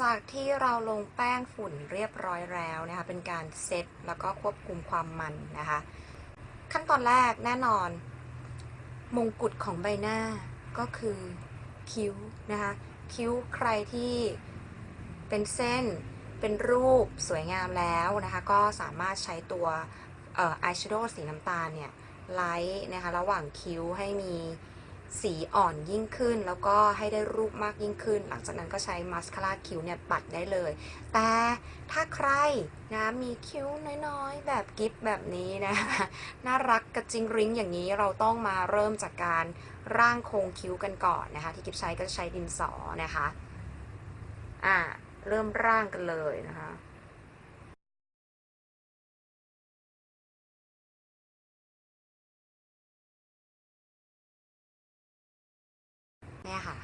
จากที่เราลงแป้งฝุ่นเรียบร้อยแล้วนะคะ เป็นการเซตแล้วก็ควบคุมความมันนะคะ ขั้นตอนแรกแน่นอน มงกุฎของใบหน้าก็คือคิ้วนะคะ คิ้วใครที่เป็นเส้นเป็นรูปสวยงามแล้วนะคะ ก็สามารถใช้ตัวเอ่ออายแชโดว์สีน้ำตาลเนี่ยไลท์นะคะ ระหว่างคิ้วให้มี สีอ่อนยิ่งขึ้น แล้วก็ให้ได้รูปมากยิ่งขึ้น หลังจากนั้นก็ใช้มาสคาร่าคิ้วเนี่ยปัดได้เลย แต่ถ้าใครนะมีคิ้วน้อยๆ แบบกิฟแบบนี้นะคะน่ารักกระจิงริ้งอย่างนี้เราต้องมาเริ่มจากการร่างโครงคิ้วกันก่อนนะคะ ที่กิฟใช้ก็จะใช้ดินสอนะคะอ่าเริ่มร่างกันเลยนะคะ เนี่ยค่ะ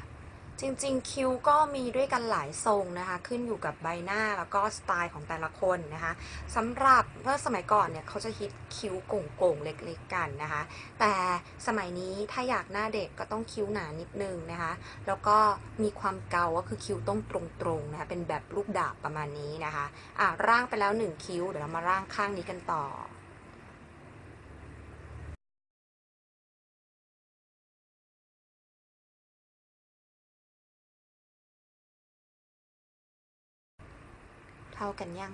จริงๆ คิ้วก็มีด้วยกันหลายทรงนะคะ ขึ้นอยู่กับใบหน้าแล้วก็สไตล์ของแต่ละคนนะคะสำหรับเมื่อสมัยก่อนเนี่ยเขาจะฮิตคิ้วโก่งๆเล็กๆกันนะคะ แต่สมัยนี้ถ้าอยากหน้าเด็กก็ต้องคิ้วหนานิดนึงนะคะ แล้วก็มีความเกาก็คือคิ้วต้องตรงๆนะคะเป็นแบบรูปดาบประมาณนี้นะคะอะร่างไปแล้วหนึ่งคิ้วเดี๋ยวเรามาร่างข้างนี้กันต่อ เท่ากันยัง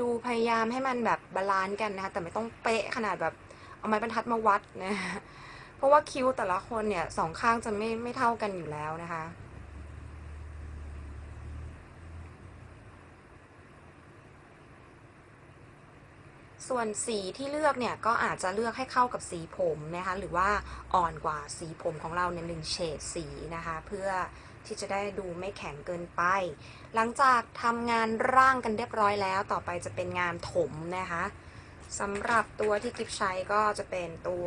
ดูพยายามให้มันแบบบาลานซ์กันนะคะ แต่ไม่ต้องเป๊ะขนาดแบบเอาไม้บรรทัดมาวัดนะ เพราะว่าคิ้วแต่ละคนเนี่ยสองข้างจะไม่ไม่เท่ากันอยู่แล้วนะคะส่วนสีที่เลือกเนี่ยก็อาจจะเลือกให้เข้ากับสีผมนะคะ หรือว่าอ่อนกว่าสีผมของเราเนี่ยหนึ่งเฉดสีนะคะ เพื่อ ที่จะได้ดูไม่แข็งเกินไป หลังจากทำงานร่างกันเรียบร้อยแล้ว ต่อไปจะเป็นงานถมนะคะสำหรับตัวที่กิฟใช้ก็จะเป็นตัว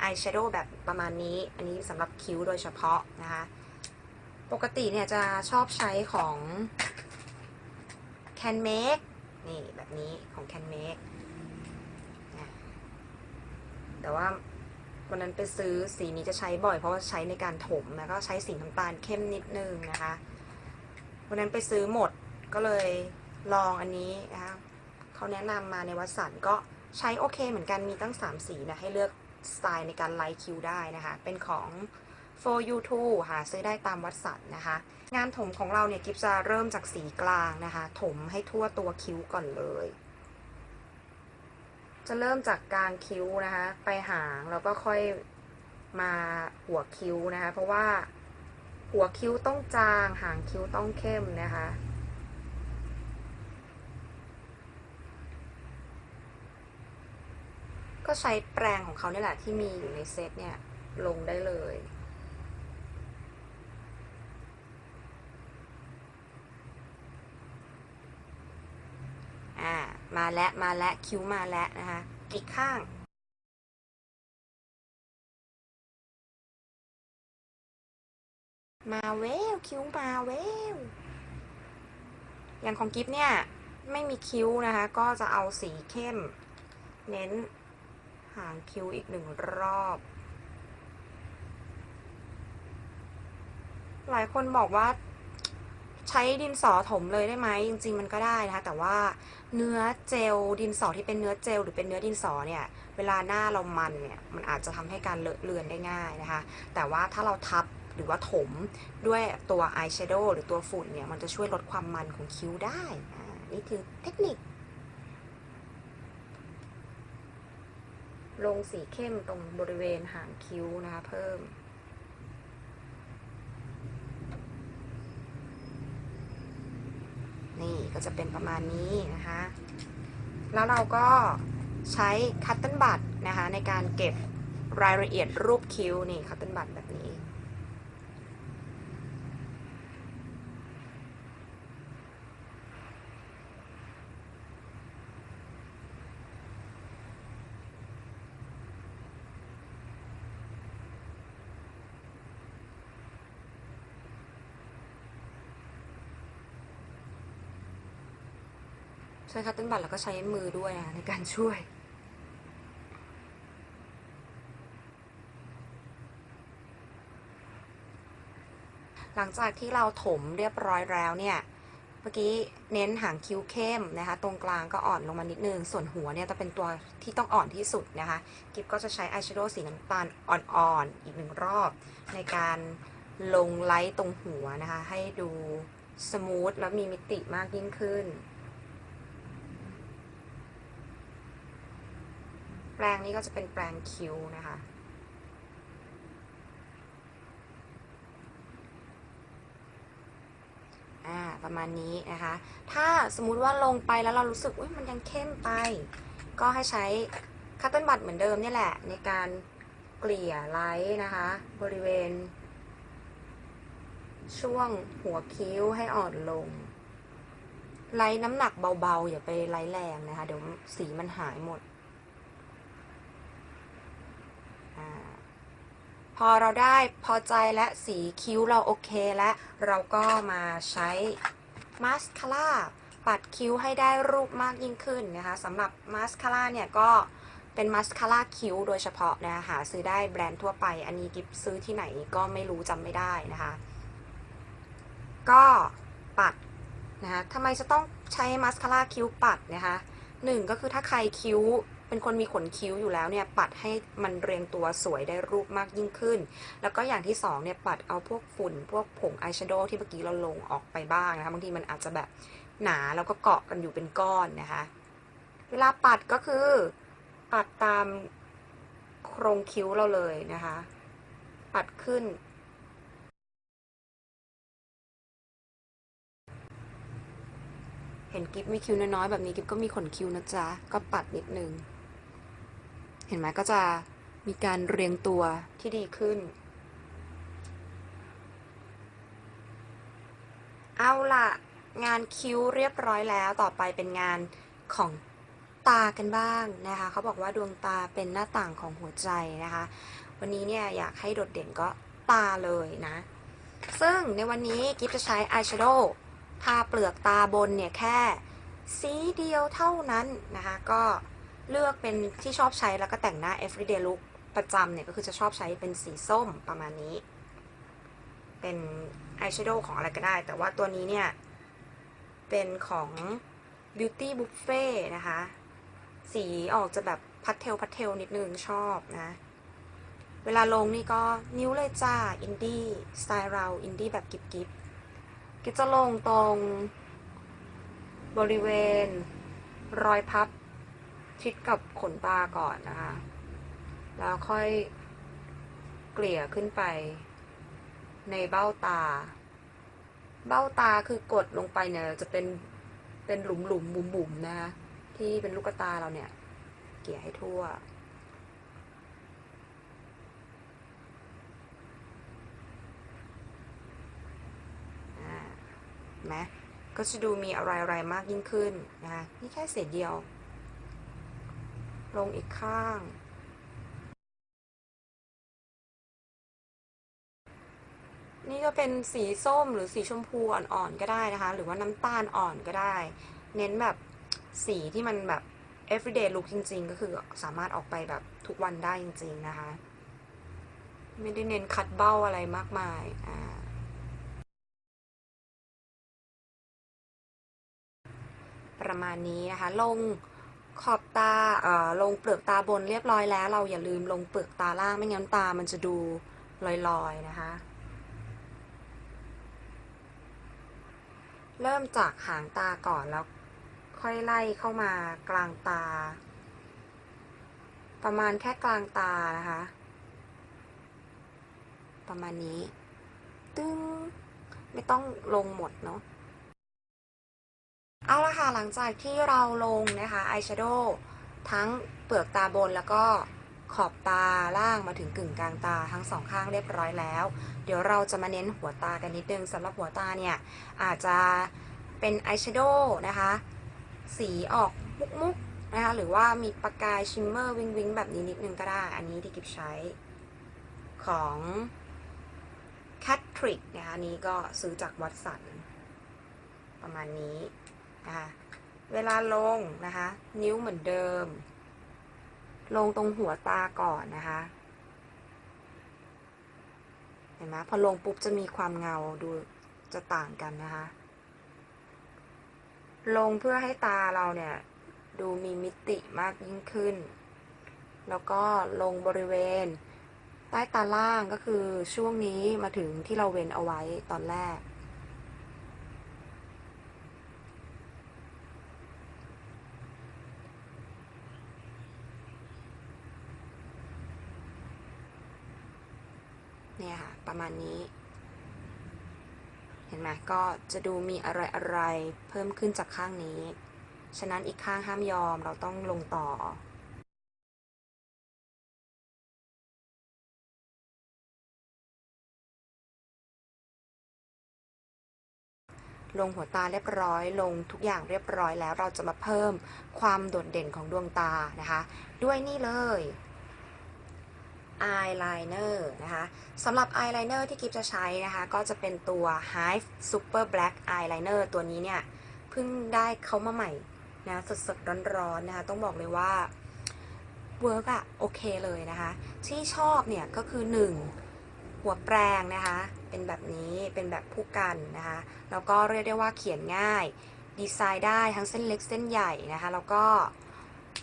อายแชโดว์แบบประมาณนี้ อันนี้สำหรับคิ้วโดยเฉพาะนะคะ ปกติเนี่ยจะชอบใช้ของ Can Make นี่แบบนี้ของ Can Make แต่ว่า วันนั้นไปซื้อสีนี้จะใช้บ่อย เพราะว่าใช้ในการถมนะก็ใช้สีน้ำตาลเข้มนิดนึงนะคะ วันนั้นไปซื้อหมดก็เลยลองอันนี้นะคะเขาแนะนำมาในวัดสันก็ใช้โอเคเหมือนกันมีตั้ง 3 สีนะให้เลือกสไตล์ในการไลท์คิวได้นะคะ เป็นของ for you too หาซื้อได้ตามวัดสันนะคะ งานถมของเราเนี่ยกิฟจะเริ่มจากสีกลางนะคะ ถมให้ทั่วตัวคิ้วก่อนเลย จะเริ่มจากกลางคิ้วนะคะ ไปหางแล้วก็ค่อยมาหัวคิ้วนะคะ เพราะว่าหัวคิ้วต้องจาง หางคิ้วต้องเข้มนะคะ ก็ใช้แปรงของเขาเนี่ยแหละที่มีอยู่ในเซตเนี่ยลงได้เลย อ่า มา แล้วมาแล้วคิ้วมาแล้วนะคะอีกข้างมาเวลคิ้วมาเวลอย่างของกิฟเนี่ย ไม่มีคิ้วนะคะ ก็จะเอาสีเข้ม เน้นหางคิ้วอีกหนึ่งรอบ หลายคนบอกว่า ใช้ดินสอถมเลยได้ไหมจริง ๆ มันก็ได้นะคะแต่ว่าเนื้อเจลดินสอที่เป็นเนื้อเจลหรือเป็นเนื้อดินสอเนี่ยเวลาหน้าเรามันเนี่ยมันอาจจะทำให้การเลอะเลือนได้ง่ายนะคะ แต่ว่าถ้าเราทับหรือว่าถมด้วยตัวอายแชโดว์หรือตัวฝุ่นเนี่ยมันจะช่วยลดความมันของคิ้วได้นี่คือเทคนิค ลงสีเข้มตรงบริเวณหางคิ้วนะคะเพิ่ม นี่ ก็จะเป็นประมาณนี้นะคะ แล้วเราก็ใช้คัตเติลบัตนะคะในการเก็บรายละเอียดรูปคิ้วนี่คัตเติลบัตแบบนี้ ใช้คัตเติลบัตแล้วก็ใช้มือด้วยนะคะในการช่วย หลังจากที่เราถมเรียบร้อยแล้วเนี่ย เมื่อกี้เน้นหางคิ้วเข้มนะคะ ตรงกลางก็อ่อนลงมานิดนึง ส่วนหัวเนี่ยจะเป็นตัวที่ต้องอ่อนที่สุดนะคะ กิฟก็จะใช้อายแชโดว์สีน้ำตาลอ่อนๆอีกหนึ่งรอบ ในการลงไลท์ตรงหัวนะคะ ให้ดูสมูทแล้วมีมิติมากยิ่งขึ้น ปรงนี้ก็จะเป็นแปรงคิ้วนะคะอ่าประมาณนี้นะคะ ถ้าสมมุติว่าลงไปแล้วเรารู้สึกว่ามันยังเข้มไป ก็ให้ใช้คัตเติ้ลบัตเหมือนเดิมนี่แหละ ในการเกลี่ยไลท์นะคะ บริเวณ ช่วงหัวคิ้วให้อ่อนลงไลท์น้ำหนักเบาๆ อย่าไปไลท์แรงนะคะ เดี๋ยวสีมันหายหมดอา พอเราได้พอใจและสีคิ้วเราโอเคและเราก็มาใช้มาสคาร่าปัดคิ้วให้ได้รูปมากยิ่งขึ้นนะคะสำหรับมาสคาร่าเนี่ยก็เป็นมาสคาร่าคิ้วโดยเฉพาะนะคะหาซื้อได้แบรนด์ทั่วไป อันนี้กิฟซื้อที่ไหนก็ไม่รู้จำไม่ได้นะคะ ก็ปัดนะคะทำไมจะต้องใช้มาสคาร่าคิ้วปัดนะคะหนึ่งก็คือถ้าใครคิ้ว เป็นคนมีขนคิ้วอยู่แล้วเนี่ยปัดให้มันเรียงตัวสวยได้รูปมากยิ่งขึ้น แล้วก็อย่างที่สองเนี่ยปัดเอาพวกฝุ่นพวกผงอายแชโดว์ที่เมื่อกี้เราลงออกไปบ้างนะคะบางทีมันอาจจะแบบหนาแล้วก็เกาะกันอยู่เป็นก้อนนะคะ เวลาปัดก็คือปัดตามโครงคิ้วเราเลยนะคะ ปัดขึ้น เห็นกิฟมีคิ้วน้อยๆแบบนี้กิฟก็มีขนคิ้วนะจ๊ะ ก็ปัดนิดนึง เห็นไหมก็จะมีการเรียงตัวที่ดีขึ้น เอาล่ะงานคิ้วเรียบร้อยแล้วต่อไปเป็นงานของตากันบ้างนะคะเขาบอกว่าดวงตาเป็นหน้าต่างของหัวใจนะคะ วันนี้เนี่ยอยากให้โดดเด่นก็ตาเลยนะ ซึ่งในวันนี้กิฟจะใช้อายแชโดว์ทาเปลือกตาบนเนี่ยแค่สีเดียวเท่านั้นนะคะ ก็ เลือกเป็นที่ชอบใช้แล้วก็แต่งหน้า everyday look ประจำเนี่ยก็คือจะชอบใช้เป็นสีส้มประมาณนี้ เป็นอายแชโดว์ของอะไรก็ได้ แต่ว่าตัวนี้เนี่ย เป็นของ beauty buffet นะคะ สีออกจะแบบพัดเทลพัดเทลนิดนึงชอบนะ เวลาลงนี่ก็นิ้วเลยจ้า อินดี้สไตล์เรา อินดี้แบบกิบกิบกิบจะลงตรงบริเวณรอยพับ ชิดกับขนตาก่อนนะคะ แล้วค่อยเกลี่ยขึ้นไป ในเบ้าตา เบ้าตาคือกดลงไปเนี่ยจะเป็นเป็นหลุมหลุมบุ๋มบุ๋มนะคะที่เป็นลูกตาเราเนี่ย เกลี่ยให้ทั่วนไหมก็จะดูมีอะไรอะไรๆมากยิ่งขึ้นนะคะนี่แค่เศษเดียว ลงอีกข้าง นี่ก็เป็นสีส้มหรือสีชมพูอ่อนๆก็ได้นะคะ หรือว่าน้ำตาลอ่อนก็ได้ เน้นแบบสีที่มันแบบ everyday look จริง ๆ ก็คือสามารถออกไปแบบทุกวันได้จริง ๆ นะคะ ไม่ได้เน้นคัดเบ้าอะไรมากมายอ่าประมาณนี้นะคะ ลง ขอบตาเอ่อลงเปลือกตาบนเรียบร้อยแล้ว เราอย่าลืมลงเปลือกตาล่างไม่งั้นตามันจะดูลอยๆนะคะ เริ่มจากหางตาก่อนแล้วค่อยไล่เข้ามากลางตา ประมาณแค่กลางตานะคะ ประมาณนี้ ตึ้งไม่ต้องลงหมดเนาะ เอาละค่ะหลังจากที่เราลงนะคะอายแชโดว์ทั้งเปลือกตาบนแล้วก็ขอบตาล่างมาถึงกึ่งกลางตาทั้งสองข้างเรียบร้อยแล้ว เดี๋ยวเราจะมาเน้นหัวตากันนิดนึงสำหรับหัวตาเนี่ย อาจจะเป็นอายแชโดว์นะคะ สีออกมุกๆนะคะหรือว่ามีประกายชิมเมอร์วิงวิงแบบนี้นิดนึงก็ได้ อันนี้ที่กิบใช้ของ c a t r i c นะคะนี้ก็ซื้อจากวัดสันประมาณนี้ นะคะเวลาลงนะคะ นิ้วเหมือนเดิม ลงตรงหัวตาก่อนนะคะเห็นไหมพอลงปุ๊บจะมีความเงาดูจะต่างกันนะคะ ลงเพื่อให้ตาเราเนี่ย ดูมีมิติมากยิ่งขึ้น แล้วก็ลงบริเวณ ใต้ตาล่างก็คือช่วงนี้มาถึงที่เราเว้นเอาไว้ตอนแรก เนี่ยค่ะ ประมาณนี้ เห็นไหมก็จะดูมีอะไรอะไรๆเพิ่มขึ้นจากข้างนี้ ฉะนั้นอีกข้างห้ามยอมเราต้องลงต่อลงหัวตาเรียบร้อย ลงทุกอย่างเรียบร้อยแล้วเราจะมาเพิ่มความโดดเด่นของดวงตานะคะ ด้วยนี่เลย eyeliner นะคะสำหรับ eyeliner ที่กิฟจะใช้นะคะ ก็จะเป็นตัว Hive Super Black Eyeliner ตัวนี้เนี่ย เพิ่งได้เขามาใหม่นะสดๆ ร้อนๆนะคะต้องบอกเลยว่าเวิร์กอะโอเคเลยนะคะ ที่ชอบเนี่ยก็คือ 1 หัวแปรงนะคะ เป็นแบบนี้เป็นแบบผู้กันนะคะ แล้วก็เรียกได้ว่าเขียนง่าย ดีไซน์ได้ทั้งเส้นเล็กเส้นใหญ่นะคะ แล้วก็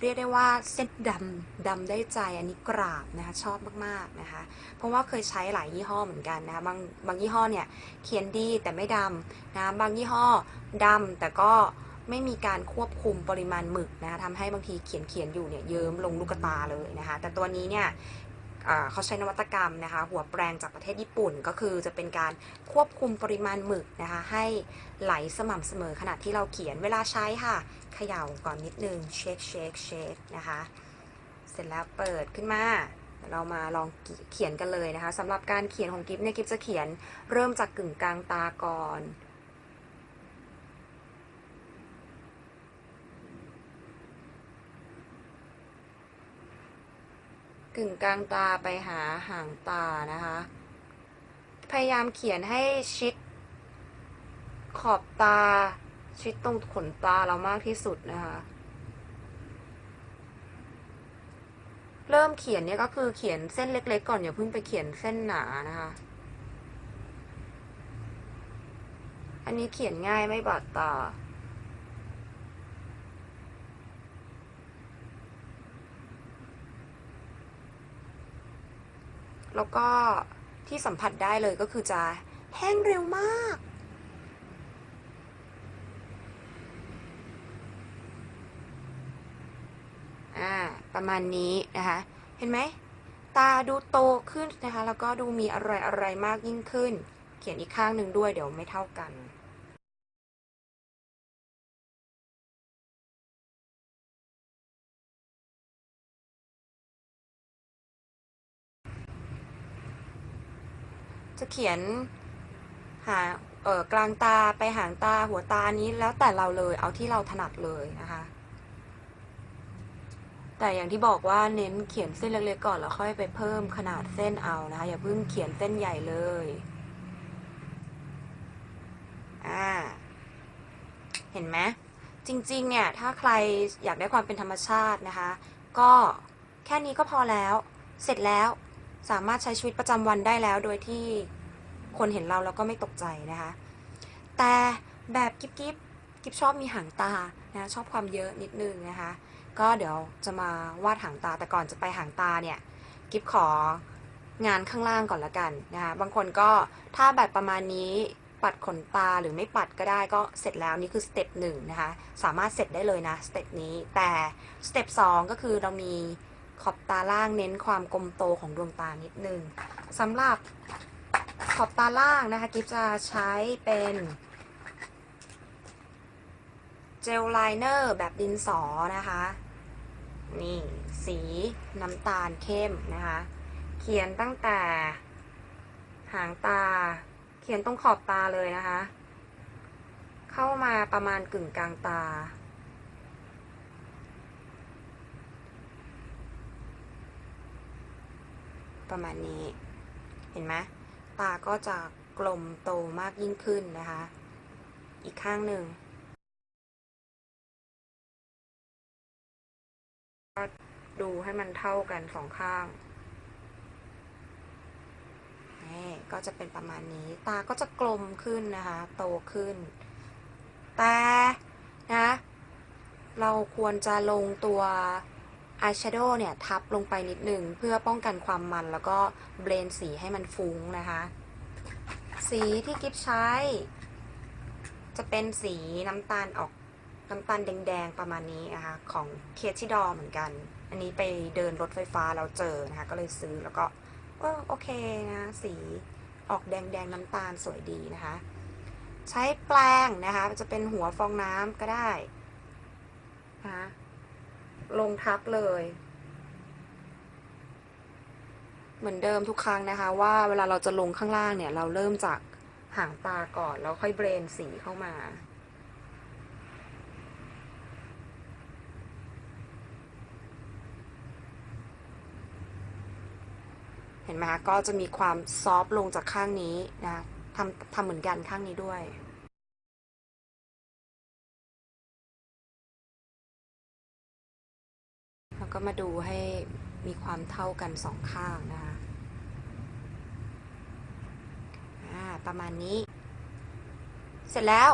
เรียกได้ว่าเส้นดำดำได้ใจอันนี้กราบนะคะชอบมากๆนะคะ เพราะว่าเคยใช้หลายยี่ห้อเหมือนกันนะคะบางบางยี่ห้อเนี่ยเขียนดีแต่ไม่ดำนะบางยี่ห้อดำแต่ก็ไม่มีการควบคุมปริมาณหมึกนะคะทำให้บางทีเขียนเขียนอยู่เนี่ยเยิ้มลงลูกตาเลยนะคะ แต่ตัวนี้เนี่ย เขาใช้นวัตกรรมนะคะ หัวแปรงจากประเทศญี่ปุ่นก็คือจะเป็นการควบคุมปริมาณหมึกนะคะ ให้ไหลสม่ำเสมอขณะที่เราเขียนเวลาใช้ค่ะเขย่าก่อนนิดนึงเช็คเช็คเช็คนะคะ เสร็จแล้วเปิดขึ้นมาเดี๋ยวเรามาลองเขียนกันเลยนะคะสำหรับการเขียนของกิฟเนี่ยกิฟจะเขียนเริ่มจากกึ่งกลางตาก่อน กึ่งกลางตาไปหาหางตานะคะ พยายามเขียนให้ชิด ขอบตาชิดตรงขนตาเรามากที่สุดนะคะ เริ่มเขียนเนี่ยก็คือเขียนเส้นเล็ก ๆ ก่อนอย่าเพิ่งไปเขียนเส้นหนานะคะ อันนี้เขียนง่ายไม่บาดตา แล้วก็ที่สัมผัสได้เลยก็คือจะแห้งเร็วมาก อ่า ประมาณนี้นะคะ เห็นไหม ตาดูโตขึ้นนะคะ แล้วก็ดูมีอะไรอะไรมากยิ่งขึ้น เขียนอีกข้างหนึ่งด้วยเดี๋ยวไม่เท่ากัน จะเขียนหาเออกลางตาไปหางตาหัวตานี้แล้วแต่เราเลยเอาที่เราถนัดเลยนะคะ แต่อย่างที่บอกว่าเน้นเขียนเส้นเล็กๆก่อนแล้วค่อยไปเพิ่มขนาดเส้นเอานะคะ อย่าเพิ่งเขียนเส้นใหญ่เลยอ่าเห็นไหมจริงๆ เนี่ยถ้าใครอยากได้ความเป็นธรรมชาตินะคะ ก็แค่นี้ก็พอแล้ว เสร็จแล้ว สามารถใช้ชีวิตประจำวันได้แล้วโดยที่คนเห็นเราแล้วก็ไม่ตกใจนะคะ แต่แบบกิ๊บกิ๊บกิ๊บชอบมีหางตานะชอบความเยอะนิดนึงนะคะ ก็เดี๋ยวจะมาวาดหางตาแต่ก่อนจะไปหางตาเนี่ยกิ๊บของานข้างล่างก่อนละกันนะคะบางคนก็ถ้าแบบประมาณนี้ปัดขนตาหรือไม่ปัดก็ได้ก็เสร็จแล้วนี่คือสเต็ปหนึ่งนะคะ สามารถเสร็จได้เลยนะสเต็ปนี้แต่สเต็ปสองก็คือเรามี ขอบตาล่างเน้นความกลมโตของดวงตานิดนึงสำหรับขอบตาล่างนะคะกิ๊บจะใช้เป็นเจลไลเนอร์แบบดินสอนะคะ นี่สีน้ำตาลเข้มนะคะ เขียนตั้งแต่หางตา เขียนตรงขอบตาเลยนะคะ เข้ามาประมาณกึ่งกลางตา ประมาณนี้ เห็นไหมตาก็จะกลมโตมากยิ่งขึ้นนะคะ อีกข้างหนึ่ง ดูให้มันเท่ากันสองข้างนี่ก็จะเป็นประมาณนี้ ตาก็จะกลมขึ้นนะคะ โตขึ้น แต่นะ เราควรจะลงตัว อายแชโดว์เนี่ยทับลงไปนิดหนึ่งเพื่อป้องกันความมันแล้วก็เบลนสีให้มันฟุ้งนะคะ สีที่กิฟใช้ จะเป็นสีน้ำตาลออกน้ำตาลแดงๆประมาณนี้นะคะของเคชิดอเหมือนกัน อันนี้ไปเดินรถไฟฟ้าแล้วเจอนะคะ ก็เลยซื้อแล้วก็เออโอเคนะสีออกแดงๆน้ำตาลสวยดีนะคะ ใช้แปรงนะคะจะเป็นหัวฟองน้ำก็ได้นะคะ ลงทับเลย เหมือนเดิมทุกครั้งนะคะ ว่าเวลาเราจะลงข้างล่างเนี่ย เราเริ่มจากหางตาก่อน แล้วค่อยเบรนสีเข้ามาเห็นไหมคะก็จะมีความซอฟต์ลงจากข้างนี้นะทำทำเหมือนกันข้างนี้ด้วย ก็มาดูให้มีความเท่ากันสองข้างนะคะประมาณนี้ เสร็จแล้ว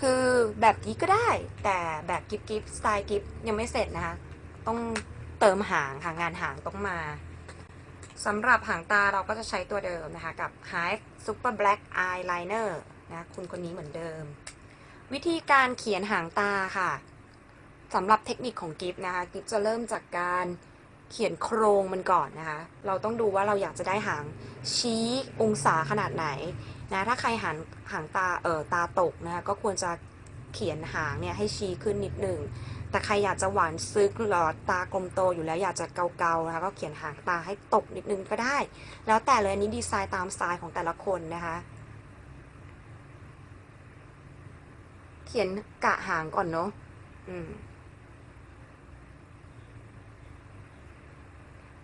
คือแบบนี้ก็ได้ แต่แบบกิฟกิฟสไตล์กิฟยังไม่เสร็จนะคะ ต้องเติมหางค่ะงานหางต้องมาสำหรับหางตาเราก็จะใช้ตัวเดิมนะคะ กับ Hive Super Black Eyeliner นะคุณคนนี้เหมือนเดิม วิธีการเขียนหางตาค่ะ สำหรับเทคนิคของกิฟนะคะกิฟจะเริ่มจากการเขียนโครงมันก่อนนะคะ เราต้องดูว่าเราอยากจะได้หางชี้องศาขนาดไหนนะถ้าใครหันหางตาเออตาตกนะคะก็ควรจะเขียนหางเนี่ยให้ชี้ขึ้นนิดหนึ่งแต่ใครอยากจะหวานซึกหรอตากลมโตอยู่แล้วอยากจะเกาๆนะคะก็เขียนหางตาให้ตกนิดนึงก็ได้ แล้วแต่เลยอันนี้ดีไซน์ตามสไตล์ของแต่ละคนนะคะเขียนกะหางก่อนเนาะอืม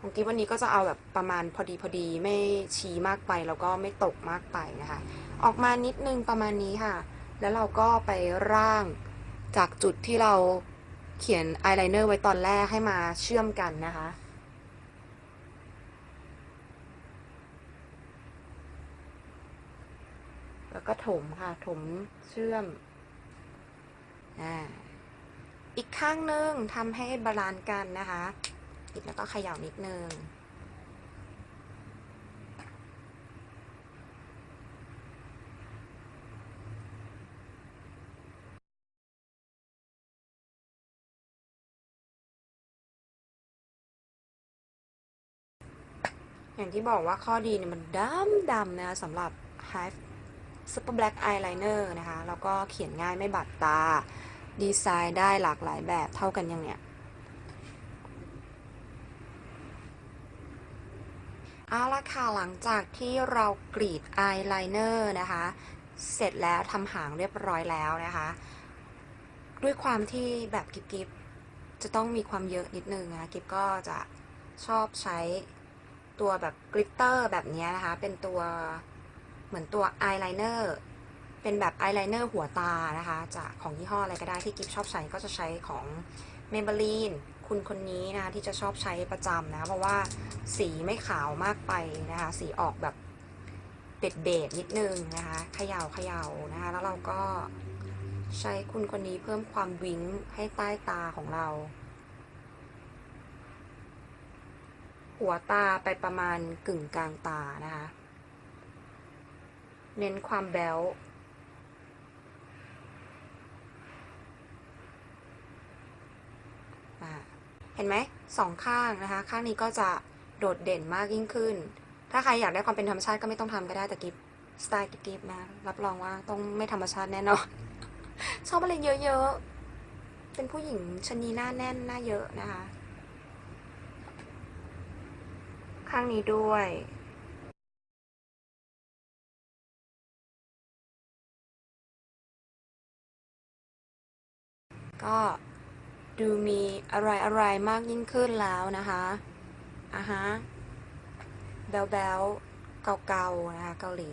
ของกิฟวันนี้ก็จะเอาแบบประมาณพอดีพอดีไม่ชี้มากไปแล้วก็ไม่ตกมากไปนะคะ ออกมานิดนึงประมาณนี้ค่ะ แล้วเราก็ไปร่างจากจุดที่เราเขียนอายไลเนอร์ไว้ตอนแรกให้มาเชื่อมกันนะคะแล้วก็ถมค่ะ ถมเชื่อมอ่าอีกข้างหนึ่งทำให้บาลานซ์กันนะคะ ปิดแล้วก็เขย่านิดนึง อย่างที่บอกว่าข้อดีเนี่ยมันดำดำนะคะสำหรับ Hive Super Black Eyeliner นะคะ แล้วก็เขียนง่ายไม่บาดตา ดีไซน์ได้หลากหลายแบบเท่ากันยังเนี่ย เอาละค่ะหลังจากที่เรากรีดอายไลเนอร์นะคะ เสร็จแล้วทำหางเรียบร้อยแล้วนะคะ ด้วยความที่แบบกิบกิบจะต้องมีความเยอะนิดนึงนะกิบก็จะชอบใช้ตัวแบบกริตเตอร์แบบนี้นะคะ เป็นตัวเหมือนตัวอายไลเนอร์เป็นแบบอายไลเนอร์หัวตานะคะ จากของยี่ห้ออะไรก็ได้ที่กิฟชอบใช้ก็จะใช้ของ Maybelline คุณคนนี้นะที่จะชอบใช้ประจำนะ เพราะว่าสีไม่ขาวมากไปนะคะ สีออกแบบเบ็ดเบดนิดนึงนะคะเขย่าเขย่านะคะ แล้วเราก็ใช้คุณคนนี้เพิ่มความวิ้งให้ใต้ตาของเรา หัวตาไปประมาณกึ่งกลางตานะคะ เน้นความแบลอ่า เห็นไหมสองข้างนะคะ ข้างนี้ก็จะโดดเด่นมากยิ่งขึ้น ถ้าใครอยากได้ความเป็นธรรมชาติก็ไม่ต้องทำก็ได้แต่กิฟสไตล์กิฟนะ รับรองว่าต้องไม่ธรรมชาติแน่นอน ชอบอะไรเยอะๆ เป็นผู้หญิงชนีหน้าแน่นหน้าเยอะนะคะ ข้างนี้ด้วยก็ ดูมีอะไรอะไรๆมากยิ่งขึ้นแล้วนะคะอะฮะแบลแบลเก่าๆนะคะเกาหลี